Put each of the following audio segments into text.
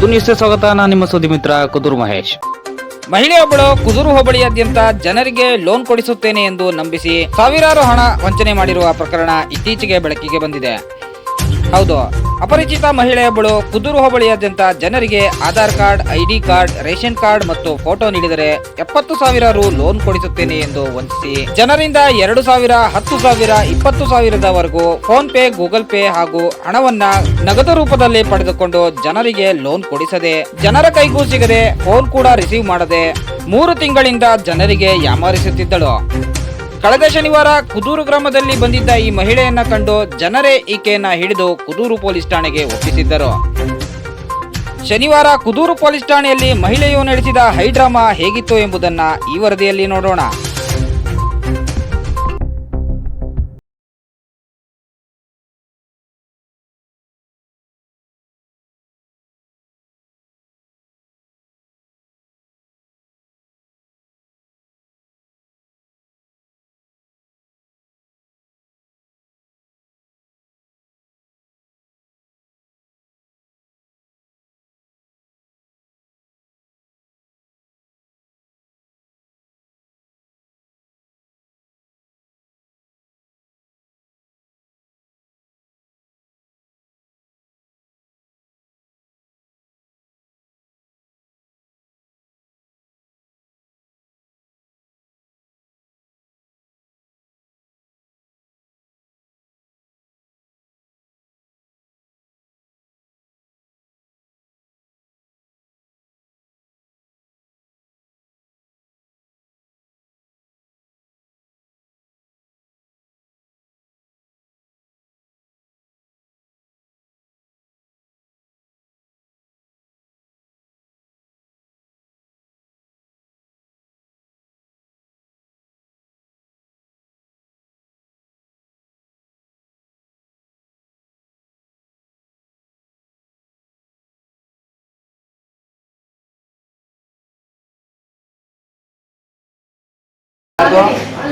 ಕುದು ನ್ಯೂಸ್ಗೆ ಸ್ವಾಗತ. ನಾನು ನಿಮ್ಮ ಸುದ್ದಿ ಮಿತ್ರ ಕುದುರು ಮಹೇಶ್. ಮಹಿಳೆಯೊಬ್ಬಳು ಕುದುರು ಹೋಬಳಿಯಾದ್ಯಂತ ಜನರಿಗೆ ಲೋನ್ ಕೊಡಿಸುತ್ತೇನೆ ಎಂದು ನಂಬಿಸಿ ಸಾವಿರಾರು ಹಣ ವಂಚನೆ ಮಾಡಿರುವ ಪ್ರಕರಣ ಇತ್ತೀಚೆಗೆ ಬೆಳಕಿಗೆ ಬಂದಿದೆ. ಹೌದು ಅಪರಿಚಿತ ಮಹಿಳೆಯೊಬ್ಬಳು ಕುದೂರು ಹೋಬಳಿಯಾದ್ಯಂತ ಜನರಿಗೆ Aadhaar card, ID card, ration card ಮತ್ತು ಫೋಟೋ ನೀಡಿದರೆ ಎಪ್ಪತ್ತು ಸಾವಿರ ರು ಲೋನ್ ಕೊಡಿಸುತ್ತೇನೆ ಎಂದು ವಂಚಿಸಿ ಜನರಿಂದ ಎರಡು ಸಾವಿರ, ಹತ್ತು ಸಾವಿರ, ಇಪ್ಪತ್ತು ಸಾವಿರದವರೆಗೂ ಫೋನ್ ಪೇ, ಗೂಗಲ್ ಪೇ ಹಾಗೂ ಹಣವನ್ನ ನಗದು ರೂಪದಲ್ಲಿ ಪಡೆದುಕೊಂಡು ಜನರಿಗೆ ಲೋನ್ ಕೊಡಿಸದೆ, ಜನರ ಕೈಗೂ ಸಿಗದೆ ಫೋನ್ ಕೂಡ ರಿಸೀವ್ ಮಾಡದೆ ಮೂರು ತಿಂಗಳಿಂದ ಜನರಿಗೆ ಯಾಮಾರಿಸುತ್ತಿದ್ದಳು. ಕಳೆದ ಶನಿವಾರ ಕುದೂರು ಗ್ರಾಮದಲ್ಲಿ ಬಂದಿದ್ದ ಈ ಮಹಿಳೆಯನ್ನ ಕಂಡು ಜನರೇ ಈಕೆಯನ್ನ ಹಿಡಿದು ಕುದೂರು ಪೊಲೀಸ್ ಠಾಣೆಗೆ ಒಪ್ಪಿಸಿದ್ದರು. ಶನಿವಾರ ಕುದೂರು ಪೊಲೀಸ್ ಠಾಣೆಯಲ್ಲಿ ಮಹಿಳೆಯು ನಡೆಸಿದ ಹೈಡ್ರಾಮಾ ಹೇಗಿತ್ತು ಎಂಬುದನ್ನ ಈ ವರದಿಯಲ್ಲಿ ನೋಡೋಣ.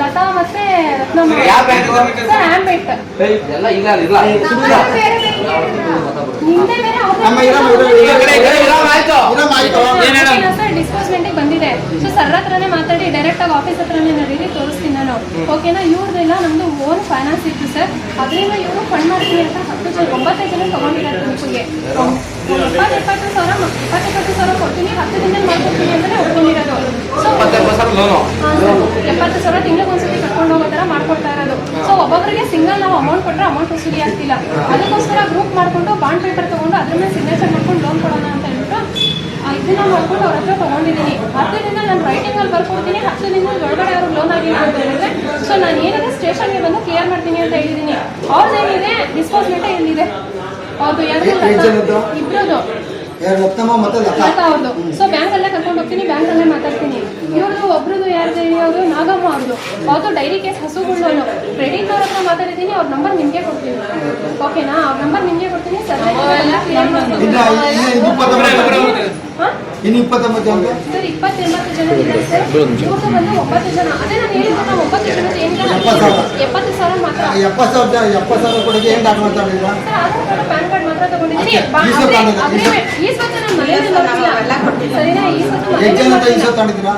ಲತಾ ಮತ್ತೆ ರತ್ನಮ್ಮ. ಸರ್ ಆಂಬೇಟ್ ಎಲ್ಲ ಇಲ್ಲ ಇಲ್ಲ. ನಿಂದೆ ಬೇರೆ ನಮ್ಮ ಇರೋ ಆಯ್ತು. ಸರ್ ಡಿಸ್ಪೋಸ್ಮೆಂಟ್ ಬಂದಿದೆ. ಸೊ ಸರ್ ಹತ್ರನೇ ಮಾತಾಡಿ ಡೈರೆಕ್ಟ್ ಆಗಿ ಆಫೀಸ್ ಹತ್ರನೇ ನಡೀರಿ ತೋರಿಸ್ತೀನಿ ನಾನು. ಓಕೆನಾ ಇವ್ರದೆಲ್ಲ ನಮ್ದು ಓನ್ ಫೈನಾನ್ಸ್ ಇತ್ತು ಸರ್. ಅದರಿಂದ ಇವರು ಫಂಡ್ ಮಾಡ್ತೀನಿ ಅಂತ ಹತ್ತು ಜನ ಒಂಬತ್ತೈದು ಜನ ತಗೊಂಡಿದ್ದಾರೆ ಗ್ರೂಪಿಗೆ ಇಪ್ಪತ್ತು ಇಪ್ಪತ್ತು ಸಾವಿರ ಇಪ್ಪತ್ತು ಇಪ್ಪತ್ತು ಸಾವಿರ ಕೊಡ್ತೀನಿ ಹತ್ತು ದಿನದಲ್ಲಿ ಮಾಡ್ಕೊಡ್ತೀನಿ ಅಂತಲೇ ಒಪ್ಕೊಂಡಿರೋದು ಸೊ. ಎಪ್ಪತ್ತು ಸಾವಿರ ತಿಂಗಳಿಗೆ ಒಂದ್ಸತಿ ಕಟ್ಕೊಂಡು ಹೋಗೋ ಥರ ಮಾಡ್ಕೊಡ್ತಾ ಇರೋದು ಸೊ ಒಬ್ಬೊಬ್ಬರಿಗೆ ಸಿಂಗಲ್ ನಾವು ಅಮೌಂಟ್ ಕೊಟ್ಟರೆ ಅಮೌಂಟ್ ವಸೂಲಿ ಆಗ್ತಿಲ್ಲ ಅದಕ್ಕೋಸ್ಕರ ಗ್ರೂಪ್ ಮಾಡ್ಕೊಂಡು ಬಾಂಡ್ ಪೇಪರ್ ತಗೊಂಡು ಅದ್ರ ಸಿಗ್ನೇಚರ್ ಮಾಡ್ಕೊಂಡು ಲೋನ್ ಕೊಡೋಣ ಅಂತ ಹೇಳ್ಬಿಟ್ಟು ಇದನ್ನ ಮಾಡ್ಕೊಂಡು ಅವ್ರ ಹತ್ರ ತಗೊಂಡಿದ್ದೀನಿ ಹತ್ತು ದಿನ ನಾನು ರೈಟಿಂಗ್ ಅಲ್ಲಿ ಬರ್ಕೊಡ್ತೀನಿ ಹತ್ತು ದಿನದ ಒಳಗಡೆ ಅವ್ರಿಗೆ ಲೋನ್ ಆಗಿಲ್ಲ ಅಂತ ಹೇಳಿದ್ರೆ ಸೊ ನಾನು ಏನಿದೆ ಸ್ಟೇಷನ್ಗೆ ಬಂದು ಕ್ಲಿಯರ್ ಮಾಡ್ತೀನಿ ಅಂತ ಹೇಳಿದ್ದೀನಿ ಅವ್ರದ್ದೇನಿದೆ ಡಿಸ್ಪೋಸ್ಮೆಂಟ್ ಇಲ್ಲಿದೆ ಲತಾ ಅವ್ರದ್ದು. ಸೊ ಬ್ಯಾಂಕ್ ಅಲ್ಲೇ ಕರ್ಕೊಂಡು ಹೋಗ್ತೀನಿ ಬ್ಯಾಂಕ್ ಅಲ್ಲೇ ಮಾತಾಡ್ತೀನಿ. ಇವ್ರದ್ದು ಒಬ್ರದ್ದು ಯಾರ್ದು ಅವರು ನಾಗಮ್ಮ ಅವ್ರದ್ದು. ಅವ್ರದ್ದು ಡೈರಿ ಕೇಸ್ ಹಸುಗಳು ಕ್ರೆಡಿಟ್ ಅವ್ರ ಹತ್ರ ಮಾತಾಡಿದ್ದೀನಿ ಅವ್ರ ನಂಬರ್ ನಿಮಗೆ ಕೊಡ್ತೀನಿ. ಓಕೆನಾ ಅವ್ರ ನಂಬರ್ ನಿಮಗೆ ಕೊಡ್ತೀನಿ ಸರ್. ಇನ್ನ ಇಪ್ಪತ್ತೊಂಬತ್ತು ಇಪ್ಪತ್ತೊಂಬತ್ತು ಜನ ಇದ್ದಾರೆ ಸರ್. ಬಂದು ಒಂಬತ್ತು ಜನ. ಅದೇ ನಾನು ಹೇಳಿದ್ದು ನಾವು ಒಂಬತ್ತು ಜನ ಏನಿಲ್ಲ. ಎಪ್ಪತ್ತು ಸಾವಿರ. ಎಪ್ಪತ್ತು ಮಾತ್ರ. ಎಪ್ಪತ್ತು ಸಾವಿರ ಎಪ್ಪತ್ತು ಸಾವಿರ ಕೊಡೋಕೆ ಏನು ಡಾಕ್ಯುಮೆಂಟ್ ತಗೊಂಡಿಲ್ಲ sir Aadhaar card PAN card ಮಾತ್ರ ತಗೊಂಡಿದ್ದೀನಿ. ಈ ಸರಿನಾ ಈ ಎಷ್ಟು ಜನ ತಗೊಂಡಿದ್ದೀರಾ?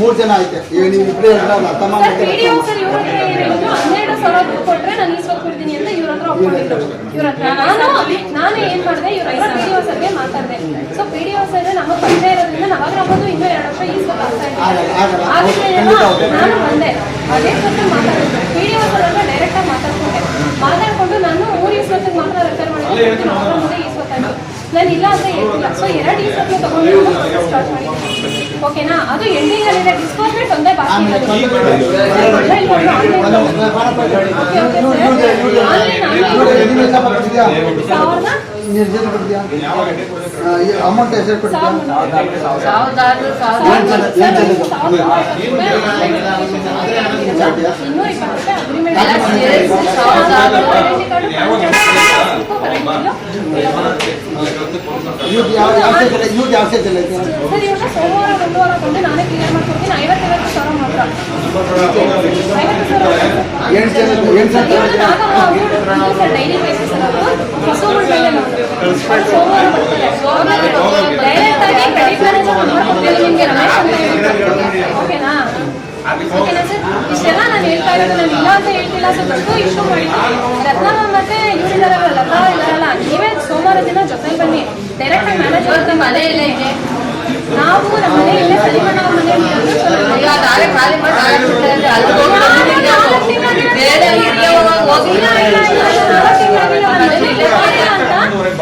ಮೂರು ಜನ ಐತೆ. ಈಗ ನೀವು ಇಬ್ಬರೇ ಹನ್ನೆರಡು ಸಾವಿರ ಕೊಟ್ರೆ ನಾನು ಕೊಡ್ತೀನಿ ಅಂತ ಇವ್ರ ಹತ್ರ ಒಪ್ಕೊಂಡಿದ್ರು. ಇವ್ರ ಹತ್ರ? ನಾನು ನಾನೇ ಏನ್ ಮಾಡಿದೆ? ಇವ್ರ ಹತ್ರ ಪಿ ಡಿ ಒ ಸರ್ಗೆ ಮಾತಾಡಿದೆ. So P D O sir ನಮಗೆ ಪರಿಚಯ ಇರೋದ್ರಿಂದ ನಾವಾಗ ನಮ್ಮದು ಇನ್ನೂ ಎರಡು ವರ್ಷ ಆಗ್ತಾ. ನಾನು ಬಂದೆ. ಅದೇ ಸ್ವಲ್ಪ ಪಿ ಡಿ ಒ ಸರ್ ಹತ್ರ ಡೈರೆಕ್ಟ್ ಆಗಿ ಮಾತಾಡ್ಕೊಂಡೆ. ಮಾತಾಡ್ಕೊಂಡು ನಾನು ಮೂರು ಈಸ್ಕೊತ್ತಿಗೆ ಮಾತ್ರ ರೆಫರ್ ಮಾಡಿದ್ದೆ. ನಾನು ಇಲ್ಲ ಅಂತ ಹೇಳ್ತಿಲ್ಲ ಸೊ ಎರಡು ತಗೊಂಡು ಸ್ಟಾರ್ಟ್ ಮಾಡಿದ್ದೀನಿ. ಓಕೆನಾ ಅದು ಎಂಡಿಂಗ್ ಅಲ್ಲಿ ಡಿಸ್ಪೋಸ್ಮೆಂಟ್ ಒಂದೇ ಬಾಕಿ ಇರೋದು ಸರ್. Online, online. ಸಾವಿರದ ಅಮೌಂಟ್ ಹೆಸರು ಅಮೌಂಟ್ ಎಷ್ಟು ಯಾವ ಯಾವ ಸೈಜ್ ಯಾವ ಸೈಜ್ ಐತೆ ಸೋಮವಾರ ಒಂದು ವಾರ ಬಂದು ನಾನೇ ಕ್ಲಿಯರ್ ಮಾಡ್ಕೊಡ್ತೀನಿ ಐವತ್ತೈವತ್ತು ಸಾವಿರ ಮಾತ್ರ ಐವತ್ತು ಸಾವಿರ ಎಂಟು ಎಂಟು ಸರ್ ಡೈಲಿ ಬೇಸಿಸ್ ಇಷ್ಟೆಲ್ಲ ನಾನು ಹೇಳ್ತಾ ನಾನು ಇಲ್ಲ ಅಂತ ಸರ್ ಇಶ್ಯೂ ಮತ್ತೆ ನೀವೇ ಸೋಮವಾರ ದಿನ ಜೊತೆ ಬನ್ನಿ ಡೈರೆಕ್ಟ್ ಆಗಿ ಮ್ಯಾನೇಜರ್ ಮನೆ ಇದೆ ನಾವು ನಮ್ಮ ಮನೆ ಇಲ್ಲೇ ಸಲಿಮಣ್ಣ ಅವ್ರ ಮನೆ ನಾಳೆ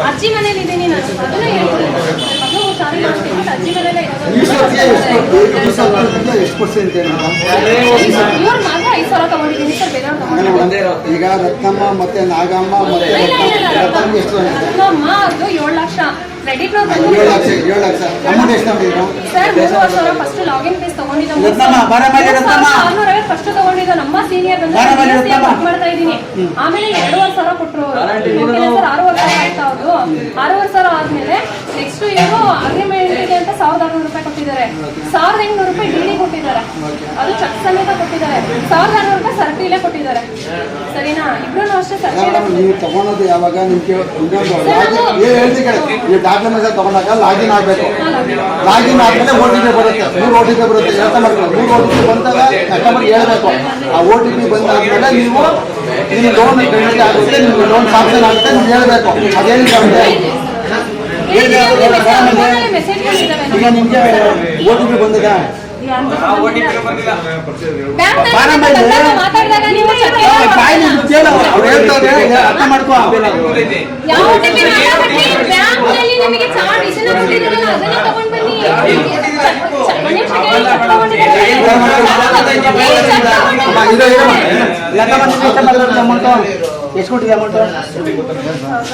ಅಜ್ಜಿ ಮನೇಲಿ ಇದ್ದೀನಿ ನಾನು ಅದನ್ನ ಹೇಳ್ತೀನಿ ಅಜ್ಜಿ ಮನೇಲೆ ಎಷ್ಟು ಪರ್ಸೆಂಟ್ ಇವ್ರ ಐದು ಸಾವಿರ ತಗೊಂಡಿದ್ದೀನಿ ಸರ್ ಬೇರೆ ನಾನು ಒಂದೇ ಈಗ ರತ್ನಮ್ಮ ಮತ್ತೆ ನಾಗಮ್ಮ ಮತ್ತೆ ರತ್ನಮ್ಮ ಎಷ್ಟು? ಅದು ಏಳು ಲಕ್ಷ ಕ್ರೆಡಿಟ್ ಏಳು ಲಕ್ಷ ಏಳು ಲಕ್ಷ. ಅಮೌಂಟ್ ಎಷ್ಟು ತಗೊಂಡಿದ್ರು ಸರ್ ಸಾವಿರ ಫಸ್ಟ್ ಲಾಗಿನ್ ಫೀಸ್ ತಗೊಂಡಿದ್ದ ರತ್ನಮ್ಮ, ಬಾರ ಮಾಡಿ ರತ್ನಮ್ಮ. ತಗೊಂಡಿದ್ದ ನಮ್ಮ ಸೀನಿಯರ್ ಬಂದು ಬಾರ ರತ್ನಮ್ಮ. ಮಾಡ್ತಾ ಇದ್ದೀನಿ. ಆಮೇಲೆ ಎರಡೂವರೆ ಸಾವಿರ ಕೊಟ್ಟರು ಆರೂವರೆ ಸಾವಿರ ಆಯ್ತಾ ಅವ್ರು ಆರೂವರೆ ಸಾವಿರ ಆದ್ಮೇಲೆ ನೆಕ್ಸ್ಟ್ ಏನೋ ಅಗ್ರಿಮೆಂಟ್ ಇದೆ ಅಂತ ಸಾವಿರದ ಆರುನೂರು ರೂಪಾಯಿ ಕೊಟ್ಟಿದ್ದಾರೆ. ಸಾವಿರದ ಎಂಟುನೂರು ರೂಪಾಯಿ ಡಿಡಿ ಕೊಟ್ಟಿದ್ದಾರೆ. ಅದು ಚೆಕ್ ಸಮೇತ ಕೊಟ್ಟಿದ್ದಾರೆ. ಸಾವಿರದ ಆರುನೂರು ರೂಪಾಯಿ ಸರ್ಟಿಲೇ ಕೊಟ್ಟಿದ್ದಾರೆ. ಸರಿನಾ? ಇಬ್ರು ಅಷ್ಟೇ ಮೇಡಮ್, ನೀವು ತಗೊಳೋದು ಯಾವಾಗ? ನಿಮ್ಗೆ ಇನ್ನೊಂದು ಲಾಗಿನ್ ಏನ್ ಹೇಳ್ತಿ ಕೇಳಿ. ನೀವು ಡಾಕ್ಯುಮೆಂಟ್ಸ್ ತಗೊಂಡಾಗ ಲಾಗಿನ್ ಆಗಬೇಕು. ಲಾಗಿನ್ ಆದ್ಮೇಲೆ ಓ ಟಿ ಪಿ ಬರುತ್ತೆ. ಮೂರು ಓ ಟಿ ಪಿ ಬರುತ್ತೆ. ಅರ್ಥ ಮಾಡ್ಕೊಳ್ಳಿ ಮೂರು ಓ ಟಿ ಪಿ ಬಂದಾಗ ಕಸ್ಟಮರ್ ಹೇಳ್ಬೇಕು. ಆ ಓ ಟಿ ಪಿ ಬಂದಾದ್ಮೇಲೆ ನೀವು ನಿಮ್ಮ ಲೋನ್ ಆಗುತ್ತೆ ನಿಮ್ಗೆ ಲೋನ್ ಸಾಂಕ್ಷನ್ ಆಗುತ್ತೆ ನೀವು ಹೇಳ್ಬೇಕು. ಅದೇನಿಲ್ಲ ಅಂದ್ರೆ ಮೆಸೇಜ್ ಈಗ ನಿಮ್ಗೆ ಓ ಟಿ ಪಿ ಬಂದಿದೆ ಅರ್ಥ ಮಾಡ್ಕೋ ಯಾವ ಅಮೌಂಟು ಎಷ್ಟು ಕೊಟ್ಟಿದೆ ಅಮೌಂಟು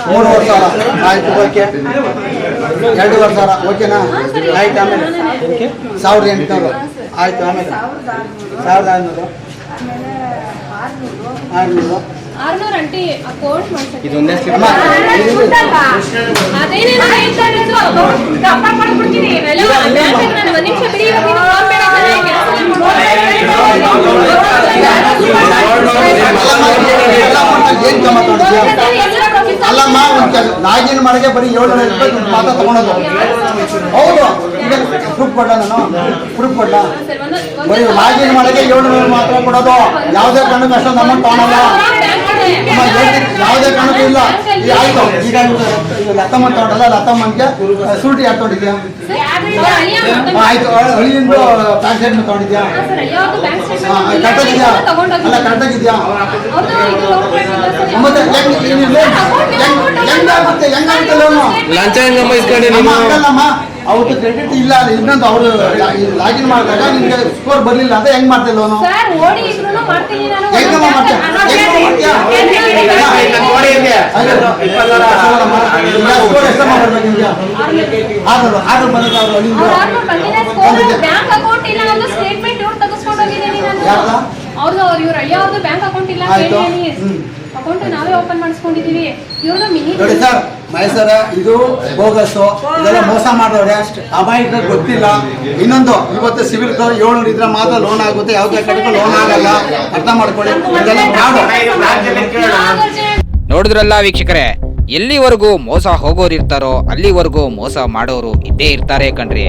ಮೂರುವರೆ ಸಾವಿರ ಆಯ್ತು ಓಕೆ ಎರಡೂವರೆ ಸಾವಿರ ಓಕೆನಾ ಆಯ್ತು ಆಮೇಲೆ. ಸಾವಿರದ ಎಂಟುನೂರು ಆಯ್ತು ಆಮೇಲೆ ಸಾವಿರದ ಐನೂರು ಆರುನೂರು. ಆರ್ನೂರ್ ಅಂಟಿ ತಗೊಂಡಿದ್ಯಾ ಅಲ್ಲಮ್ಮ ಒಂದು ಲಾಗಿನ್ ಮಾಡಕ್ಕೆ ಬರೀ ಏಳ್ನೂರ ರೂಪಾಯಿ ಮಾತ್ರ ತಗೊಳೋದು ಹೌದು ಪ್ರೂಫ್ ಕೊಡ್ಲ ನಾನು ಪ್ರೂಫ್ ಕೊಡ್ಲ ಒಂದು ಬರೀ ಲಾಗಿನ್ ಮಾಡಕ್ಕೆ ಏಳ್ನೂರ ಮಾತ್ರ ಕೊಡೋದು ಯಾವುದೇ ಕಾರಣಕ್ಕೂ ಅಷ್ಟೊಂದು ಅಮೌಂಟ್ ತಗೊಳಲ್ಲ ಯಾವುದೇ ಕಾರಣಕ್ಕೂ ಇಲ್ಲ. ಈಗ ಆಯ್ತು. ಈಗ ಲತಮ್ಮ ತಗೊಂಡಲ್ಲ ಲತಮ್ಮನ್ಗೆ ಸೂಟಿ ಯಾಕೆ ತಗೊಂಡಿದ್ಯಾ ಆಯ್ತು. ಹಳ್ಳಿಯಿಂದ ಪ್ಯಾನ್ ಶರ್ಟ್ ತಗೊಂಡಿದ್ಯಾ? ಹಾ, ಕರೆಕ್ಟಾಗಿದ್ಯಾ? ಅಲ್ಲ ಕರೆಕ್ಟಾಗಿದ್ಯಾ? ಮತ್ತೆ ಹೆಂಗ್ ನೀನು loan- ಹೆಂಗ್ ಹೆಂಗಾಗುತ್ತೆ ಹೆಂಗಾಗುತ್ತೆ ಲೋನು ಲಂಚ ಹೆಂಗಮ್ಮ ಇಸ್ಕೊಂಡೆ ಹಂಗಲ್ಲಮ್ಮ. ಅವ್ರದ್ದು ಕ್ರೆಡಿಟ್ ಇಲ್ಲ ಇನ್ನೊಂದು ಅವರು ಲಾಗಿನ್ ಮಾಡಿದಾಗ ನಿಮ್ಗೆ ಸ್ಕೋರ್ ಬರಲಿಲ್ಲ ಅಂತ ಹೆಂಗ್ ಮಾಡ್ತಾ ಅವನು ಸರ್ ಓಡಿ ಇದ್ರೂನು ಮಾಡ್ತೀನಿ ನಾನು ಹೆಂಗಮ್ಮ ಮಾಡ್ತೀಯ ಸ್ಕೋರ್ ಎಷ್ಟಮ್ಮ ಬರ್ಬೇಕು ನಿಮ್ಗೆ ಅವ್ರು ಬ್ಯಾಂಕ್ ಅಕೌಂಟ್ ಇಲ್ಲ ಸ್ಟೇಟ್ಮೆಂಟ್ ಇವ್ರು ತೆಗೆಸ್ಕೊಂಡು ಹೋಗಿದ್ದೀನಿ ನಾನು? ಅವ್ರದ್ದು ಅವ್ರು ಇವ್ರ ಅಳಿಯ ಅವ್ರದ್ದು ಬ್ಯಾಂಕ್ ಅಕೌಂಟ್ ಇಲ್ಲ. ಹೇಳಿ ಅಕೌಂಟ್ ನಾವೇ ಓಪನ್ ಮಾಡಿಸ್ಕೊಂಡಿದೀವಿ ಇವ್ರದ್ದು ಮಿನಿ ಮೈಸೂರ, ಇದು ಬೋಗಸ್ಸು ಇದೆಲ್ಲ ಮೋಸ ಮಾಡೋರೆ ಅಮಾಯಕ ಗೊತ್ತಿಲ್ಲ. ಇನ್ನೊಂದು, ಇವತ್ತು ಸಿವಿಲ್ ಏಳ್ನೂರು ಇದ್ರೆ ಮಾತ್ರ ಲೋನ್ ಆಗುತ್ತೆ. ಯಾವುದೇ ಕಡೆಗೂ ಲೋನ್ ಆಗಲ್ಲ. ಅರ್ಥ ಮಾಡ್ಕೊಳ್ಳಿ. ನೋಡಿದ್ರಲ್ಲ ವೀಕ್ಷಕರೇ, ಎಲ್ಲಿವರೆಗೂ ಮೋಸ ಹೋಗೋರು ಇರ್ತಾರೋ ಅಲ್ಲಿವರೆಗೂ ಮೋಸ ಮಾಡೋರು ಇದ್ದೇ ಇರ್ತಾರೆ ಕಣ್ರಿ.